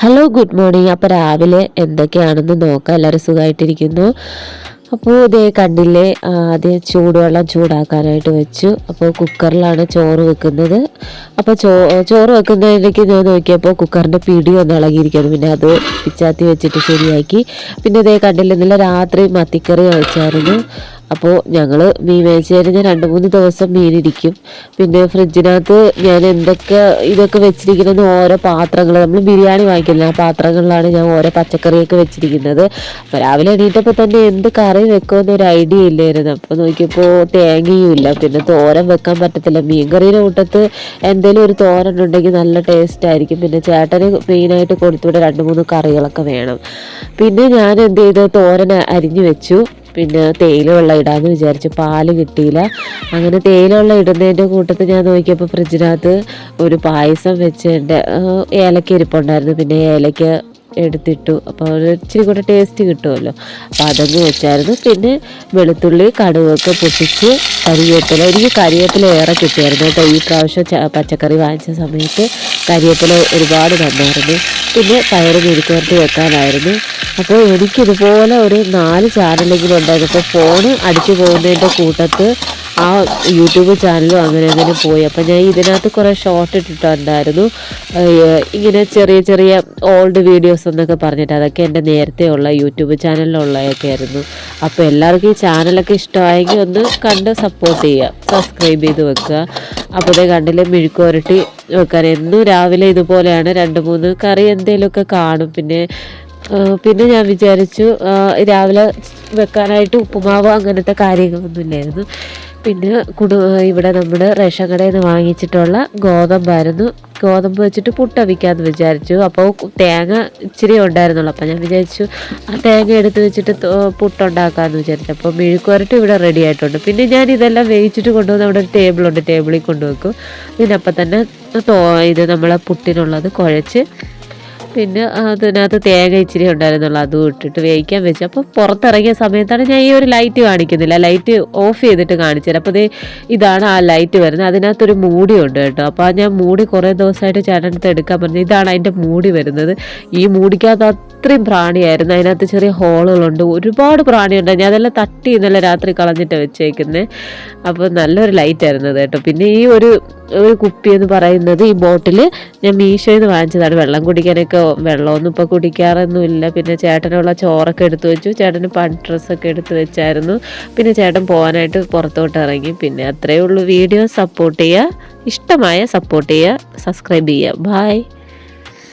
Hello good morning അപ്പോൾ രാവിലെ എന്തൊക്കെയാണെന്ന് നോക്കാം. എല്ലാവരും സുഖമായിട്ടിരിക്കുന്നു. അപ്പോൾ ഇതേ കണ്ടില്ലേ ആദ്യം ചൂടുവെള്ളം ചൂടാക്കാനായിട്ട് വെച്ചു. അപ്പോൾ കുക്കറിലാണ് ചോറ് വെക്കുന്നത്. അപ്പോൾ ചോ ചോറ് വെക്കുന്നതിലേക്ക് ഞാൻ നോക്കിയപ്പോൾ കുക്കറിന്റെ പിടി ഒന്ന് ഇളകിയിരിക്കുന്നു. പിന്നെ അത് പിച്ചാത്തി വെച്ചിട്ട് ശരിയാക്കി. പിന്നെ ഇതേ കണ്ടില്ല ഇന്നലെ രാത്രി മത്തിക്കറി വെച്ചായിരുന്നു അപ്പോൾ ഞങ്ങൾ മീൻ മേടിച്ച് കഴിഞ്ഞാൽ രണ്ട് മൂന്ന് ദിവസം മീനിരിക്കും പിന്നെ ഫ്രിഡ്ജിനകത്ത് ഞാൻ എന്തൊക്കെ ഇതൊക്കെ വെച്ചിരിക്കുന്നത് ഓരോ പാത്രങ്ങൾ നമ്മൾ ബിരിയാണി വാങ്ങിക്കില്ല ആ പാത്രങ്ങളിലാണ് ഞാൻ ഓരോ പച്ചക്കറിയൊക്കെ വെച്ചിരിക്കുന്നത്. അപ്പോൾ രാവിലെ എണീറ്റപ്പോൾ തന്നെ എന്ത് കറി വെക്കുമെന്ന് ഒരു ഐഡിയ ഇല്ലായിരുന്നു. അപ്പോൾ നോക്കിയപ്പോൾ തേങ്ങയും ഇല്ല. പിന്നെ തോരൻ വെക്കാൻ പറ്റത്തില്ല. മീൻ കറിയുടെ കൂട്ടത്ത് എന്തെങ്കിലും ഒരു തോരൻ ഉണ്ടെങ്കിൽ നല്ല ടേസ്റ്റ് ആയിരിക്കും. പിന്നെ ചേട്ടന് മെയിനായിട്ട് കൊടുത്തുവിടെ രണ്ട് മൂന്ന് കറികളൊക്കെ വേണം. പിന്നെ ഞാൻ എന്ത് ചെയ്തു? തോരൻ അരിഞ്ഞു വെച്ചു. പിന്നെ തേയില വെള്ളം ഇടാമെന്ന് വിചാരിച്ചു. പാൽ കിട്ടിയില്ല. അങ്ങനെ തേയില വെള്ളം ഇടുന്നതിന്റെ കൂട്ടത്തിൽ ഞാൻ നോക്കിയപ്പോൾ ഫ്രിഡ്ജിനകത്ത് ഒരു പായസം വെച്ച് എന്റെ ഏലക്ക ഇരിപ്പുണ്ടായിരുന്നു. പിന്നെ ഏലക്ക എടുത്തിട്ടു. അപ്പോൾ ഇച്ചിരി കൂടെ ടേസ്റ്റ് കിട്ടുമല്ലോ. അപ്പോൾ അതങ്ങ് വെച്ചായിരുന്നു. പിന്നെ വെളുത്തുള്ളി കടുകൊക്കെ പൊട്ടിച്ച് കരിയേപ്പില. എനിക്ക് കരിയേപ്പില ഏറെ കിട്ടിയായിരുന്നു കേട്ടോ. ഈ പ്രാവശ്യം പച്ചക്കറി വാങ്ങിച്ച സമയത്ത് കരിയേപ്പില ഒരുപാട് തന്നായിരുന്നു. പിന്നെ പയറ് മെഴുക്കുവരട്ടി വെക്കാനായിരുന്നു. അപ്പോൾ എനിക്കിതുപോലെ ഒരു നാല് ചാനലെങ്കിലും ഉണ്ടായിരുന്നു. അപ്പോൾ ഫോൺ അടിച്ചു പോകുന്നതിന്റെ കൂട്ടത്ത് ആ യൂട്യൂബ് ചാനലും അങ്ങനെ അങ്ങനെ പോയി. അപ്പം ഞാൻ ഇതിനകത്ത് കുറേ ഷോർട്ട് ഇട്ടിട്ടുണ്ടായിരുന്നു. ഇങ്ങനെ ചെറിയ ചെറിയ ഓൾഡ് വീഡിയോസ് എന്നൊക്കെ പറഞ്ഞിട്ട് അതൊക്കെ എന്റെ നേരത്തെ ഉള്ള യൂട്യൂബ് ചാനലിലുള്ളതൊക്കെ ആയിരുന്നു. അപ്പോൾ എല്ലാവർക്കും ഈ ചാനലൊക്കെ ഇഷ്ടമായെങ്കിൽ ഒന്ന് കണ്ട് സപ്പോർട്ട് ചെയ്യുക. സബ്സ്ക്രൈബ് ചെയ്ത് വെക്കുക. അപ്പോൾ ഇതേ കണ്ടില്ലേ മെഴുക്കുരട്ടി വെക്കാൻ. എന്നും രാവിലെ ഇതുപോലെയാണ്. രണ്ട് മൂന്ന് കറി എന്തെങ്കിലുമൊക്കെ കാണും. പിന്നെ പിന്നെ ഞാൻ വിചാരിച്ചു രാവിലെ വെക്കാനായിട്ട് ഉപ്പുമാവ് അങ്ങനത്തെ കാര്യങ്ങളൊന്നും ഇല്ലായിരുന്നു. പിന്നെ കുടു ഇവിടെ നമ്മൾ റേഷൻ കടയിൽ നിന്ന് വാങ്ങിച്ചിട്ടുള്ള ഗോതമ്പായിരുന്നു. ഗോതമ്പ് വെച്ചിട്ട് പുട്ടവിക്കാമെന്ന് വിചാരിച്ചു. അപ്പോൾ തേങ്ങ ഇച്ചിരി ഉണ്ടായിരുന്നുള്ളൂ. അപ്പോൾ ഞാൻ വിചാരിച്ചു ആ തേങ്ങ എടുത്ത് വെച്ചിട്ട് പുട്ടുണ്ടാക്കാമെന്ന് വിചാരിച്ചു. അപ്പോൾ മെഴുക്കുവരട്ട് ഇവിടെ റെഡി ആയിട്ടുണ്ട്. പിന്നെ ഞാൻ ഇതെല്ലാം വേവിച്ചിട്ട് കൊണ്ടുവന്ന് അവിടെ ഒരു ടേബിളുണ്ട് ടേബിളിൽ കൊണ്ടുവെക്കും. പിന്നെ അപ്പം തന്നെ ഇത് നമ്മളെ പുട്ടിനുള്ളത് കുഴച്ച് പിന്നെ അതിനകത്ത് തേങ്ങ ഇച്ചിരി ഉണ്ടായിരുന്നുള്ളൂ. അതും ഇട്ടിട്ട് വേവിക്കാൻ വെച്ചു. അപ്പോൾ പുറത്തിറങ്ങിയ സമയത്താണ് ഞാൻ ഈ ഒരു ലൈറ്റ് കാണിക്കുന്നില്ല. ലൈറ്റ് ഓഫ് ചെയ്തിട്ട് കാണിച്ചു തരാം. അപ്പോൾ ഇതാണ് ആ ലൈറ്റ് വരുന്നത്. അതിനകത്തൊരു മൂടി ഉണ്ട് കേട്ടോ. അപ്പോൾ ഞാൻ മൂടി കുറേ ദിവസമായിട്ട് ചേട്ടനടുത്ത് എടുക്കാൻ പറഞ്ഞു. ഇതാണ് അതിന്റെ മൂടി വരുന്നത്. ഈ മൂടിക്കകത്ത് അത്രയും പ്രാണിയായിരുന്നു. അതിനകത്ത് ചെറിയ ഹോളുകളുണ്ട്. ഒരുപാട് പ്രാണിയുണ്ട്. ഞാൻ അതെല്ലാം തട്ടി ഇന്നലെ രാത്രി കളഞ്ഞിട്ട് വെച്ചേക്കുന്നത് അപ്പോൾ നല്ലൊരു ലൈറ്റ് ആയിരുന്നു കേട്ടോ. പിന്നെ ഈ ഒരു ഒരു കുപ്പി എന്ന് പറയുന്നത് ഈ ബോട്ടിൽ ഞാൻ മീശോയിൽ നിന്ന് വാങ്ങിച്ചതാണ്. വെള്ളം കുടിക്കാനൊക്കെ വെള്ളമൊന്നും ഇപ്പോൾ കുടിക്കാറൊന്നുമില്ല. പിന്നെ ചേട്ടനുള്ള ചോറൊക്കെ എടുത്തു വെച്ചു. ചേട്ടന് പണ്ട് ഡ്രസ്സൊക്കെ എടുത്തു വെച്ചായിരുന്നു. പിന്നെ ചേട്ടൻ പോകാനായിട്ട് പുറത്തോട്ട് ഇറങ്ങി. പിന്നെ അത്രയേ ഉള്ളൂ. വീഡിയോ സപ്പോർട്ട് ചെയ്യുക. ഇഷ്ടമായ സപ്പോർട്ട് ചെയ്യുക. സബ്സ്ക്രൈബ് ചെയ്യുക. ബായ്